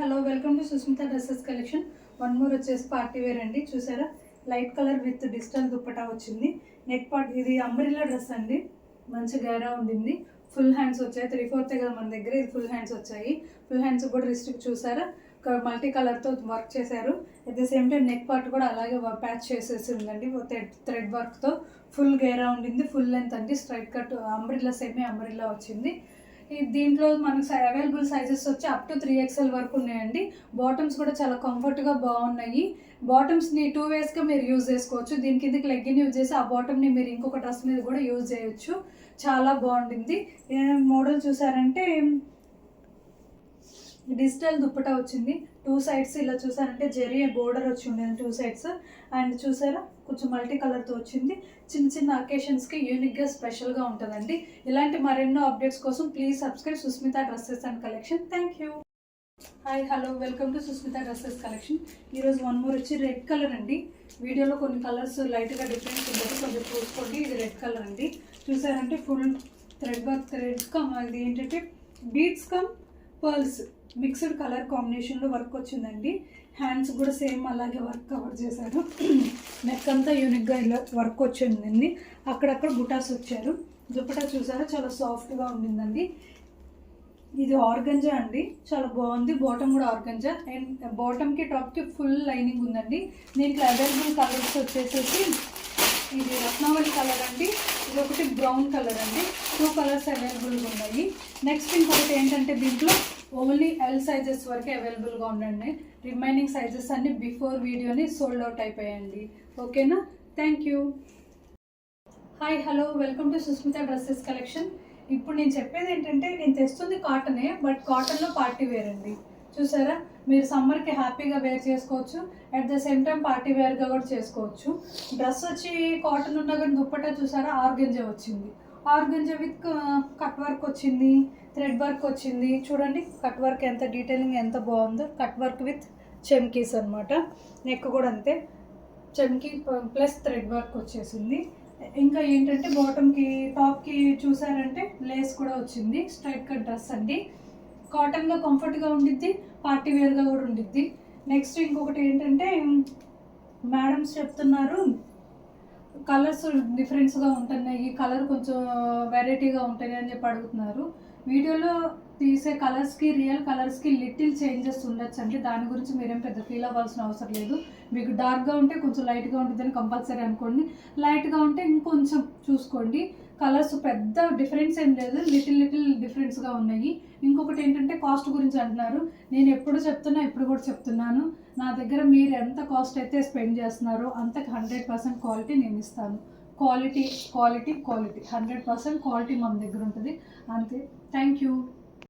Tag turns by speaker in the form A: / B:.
A: Hello welcome to Sushmita dresses collection one more వచ్చేసి party wear అండి చూసారా? Light colour with digital dupatta వచ్చింది. Neck part ఇది umbrella dress అండి. మంచి గైరా ఉండింది. ఫుల్ హ్యాండ్స్ వచ్చాయి. త్రీ ఫోర్త్ కదా మన దగ్గర ఇది ఫుల్ హ్యాండ్స్ వచ్చాయి. ఫుల్ హ్యాండ్స్ కూడా రిస్ట్రిక్ట్ చూసారా? మల్టీ కలర్తో వర్క్ చేశారు. At the same time neck part కూడా అలాగే ప్యాచ్ చేసేసి ఉందండి. థ్రెడ్ వర్క్తో ఫుల్ గేరా ఉండింది. ఫుల్ లెంత్ అండి. Straight cut umbrella semi umbrella వచ్చింది. దీంట్లో మనకు అవైలబుల్ సైజెస్ వచ్చి అప్ టు త్రీ ఎక్స్ఎల్ వరకు ఉన్నాయండి. బాటమ్స్ కూడా చాలా కంఫర్ట్గా బాగున్నాయి. బాటమ్స్ని టూ వేస్గా మీరు యూజ్ చేసుకోవచ్చు. దీని కిందకి లెగ్గిన్ యూజ్ చేసి ఆ బాటమ్ని మీరు ఇంకొక డ్రెస్ మీద కూడా యూజ్ చేయొచ్చు. చాలా బాగుండింది మోడల్ చూసారంటే డిజిటల్ దుప్పటా వచ్చింది. టూ సైడ్స్ ఇలా చూసారంటే జెరీ బోర్డర్ వచ్చి ఉండేది టూ సైడ్స్. అండ్ చూసారా? కొంచెం మల్టీ కలర్తో వచ్చింది. చిన్న చిన్న అకేషన్స్కి యూనిక్గా స్పెషల్గా ఉంటుందండి. ఇలాంటి మరెన్నో అప్డేట్స్ కోసం please subscribe Sushmita dresses and collection thank you hi hello welcome to Sushmita dresses collection ఈరోజు వన్ మోర్ వచ్చి రెడ్ కలర్ అండి. వీడియోలో కొన్ని కలర్స్ లైట్గా డిఫరెన్స్ ఉండదు. కొంచెం చూసుకోండి ఇది రెడ్ కలర్ అండి. చూసారంటే full thread work thread cum అది ఏంటంటే beads cum pearls mixed colour కాంబినేషన్లో వర్క్ వచ్చిందండి. హ్యాండ్స్ కూడా సేమ్ అలాగే వర్క్ కవర్ చేశారు. నెక్ అంతా యూనిక్గా ఇలా వర్క్ వచ్చిందండి. అక్కడక్కడ బుటాస్ వచ్చారు. దుపటా చూసారా? చాలా సాఫ్ట్గా ఉండిందండి. ఇది ఆర్గంజా అండి. చాలా బాగుంది. బాటమ్ కూడా ఆర్గంజా. అండ్ బాటమ్కి టాప్కి ఫుల్ లైనింగ్ ఉందండి. దీంట్లో అవైలబుల్ కలర్స్ వచ్చేసేసి ఇది రత్నావళి కలర్ అండి. ఇది ఒకటి బ్రౌన్ కలర్ అండి. టూ కలర్స్ అవైలబుల్గా ఉన్నాయి. నెక్స్ట్ ఇంకొకటి ఏంటంటే దీంట్లో ఓన్లీ ఎల్ సైజెస్ వరకే అవైలబుల్గా ఉండండి. రిమైనింగ్ సైజెస్ అన్ని బిఫోర్ వీడియోని సోల్డ్ అవుట్ అయిపోయాయండి ఓకేనా thank you hi hello welcome to Susmitha dresses collection ఇప్పుడు నేను చెప్పేది ఏంటంటే నేను తెస్తుంది కాటనే బట్ కాటన్లో పార్టీ వేర్ అండి. చూసారా? మీరు సమ్మర్కి హ్యాపీగా వేర్ చేసుకోవచ్చు. At the same time party వేర్గా కూడా చేసుకోవచ్చు. డ్రెస్ వచ్చి కాటన్ ఉన్నా కానీ దుప్పటా చూసారా? ఆర్గంజా వచ్చింది. ఆర్గంజా విత్ కట్ వర్క్ వచ్చింది. థ్రెడ్ వర్క్ వచ్చింది. చూడండి కట్ వర్క్ ఎంత డీటెయిలింగ్ ఎంత బాగుందో. కట్ వర్క్ విత్ చెమ్కీస్ అనమాట నెక్ కూడా అంతే. చెమ్కీ ప్లస్ థ్రెడ్ వర్క్ వచ్చేసింది. ఇంకా ఏంటంటే బాటమ్కి టాప్కి చూసారంటే లేస్ కూడా వచ్చింది. స్ట్రైట్ కట్ డ్రెస్ అండి. కాటన్గా కంఫర్ట్గా ఉండిద్ది పార్టీ వేర్గా కూడా ఉండిద్ది. నెక్స్ట్ ఇంకొకటి ఏంటంటే మేడమ్స్ చెప్తున్నారు కలర్స్ డిఫరెన్స్గా ఉంటున్నాయి కలర్ కొంచెం వెరైటీగా ఉంటాయి అని చెప్పి అడుగుతున్నారు. వీడియోలో తీసే కలర్స్కి రియల్ కలర్స్కి లిటిల్ చేంజెస్ ఉండొచ్చు అండి దాని గురించి మీరేం పెద్ద ఫీల్ అవ్వాల్సిన అవసరం లేదు. మీకు డార్క్గా ఉంటే కొంచెం లైట్గా ఉంటుందని కంపల్సరీ అనుకోండి. లైట్గా ఉంటే ఇంకొంచెం చూసుకోండి. కలర్స్ పెద్ద డిఫరెన్స్ ఏం లేదు. లిటిల్ లిటిల్ డిఫరెన్స్గా ఉన్నాయి. ఇంకొకటి ఏంటంటే కాస్ట్ గురించి అంటున్నారు. నేను ఎప్పుడు చెప్తున్నా ఇప్పుడు కూడా చెప్తున్నాను. నా దగ్గర మీరు ఎంత కాస్ట్ అయితే స్పెండ్ చేస్తున్నారో అంతకు హండ్రెడ్ పర్సెంట్ క్వాలిటీ నేను ఇస్తాను. Quality quality quality hundred percent quality మన దగ్గర ఉంటుంది. అంతే. Thank you